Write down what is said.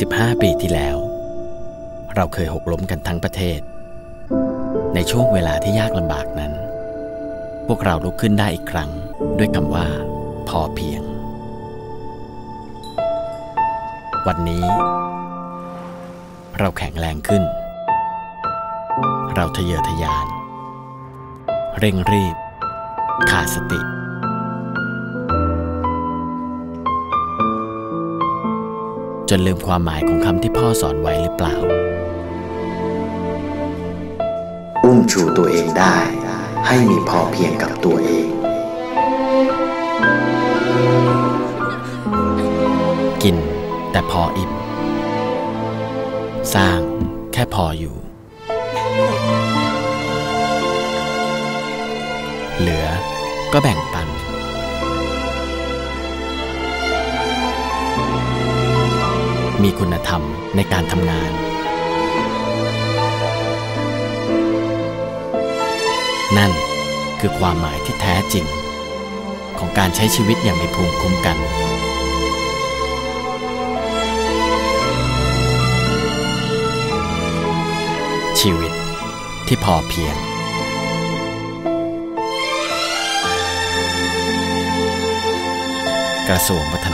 15 ปีที่แล้ว เราเคยหกล้มกันทั้งประเทศ ในช่วงเวลาที่ยากลำบากนั้น พวกเราลุกขึ้นได้อีกครั้งด้วยคำว่า พอเพียง วันนี้ เราแข็งแรงขึ้น เราทะเยอทะยาน เร่งรีบ ขาดสติ จนลืมความหมายของคำที่พ่อสอนไว้หรือเปล่า อุ้มชูตัวเองได้ ให้มีพอเพียงกับตัวเอง กินแต่พออิ่ม สร้างแค่พออยู่ เหลือก็แบ่งปัน มีคุณธรรมในการทำงานนั่นคือความหมายที่แท้จริง ของการใช้ชีวิตอย่างมีภูมิคุ้มกัน ชีวิตที่พอเพียง กระทรวงวัฒ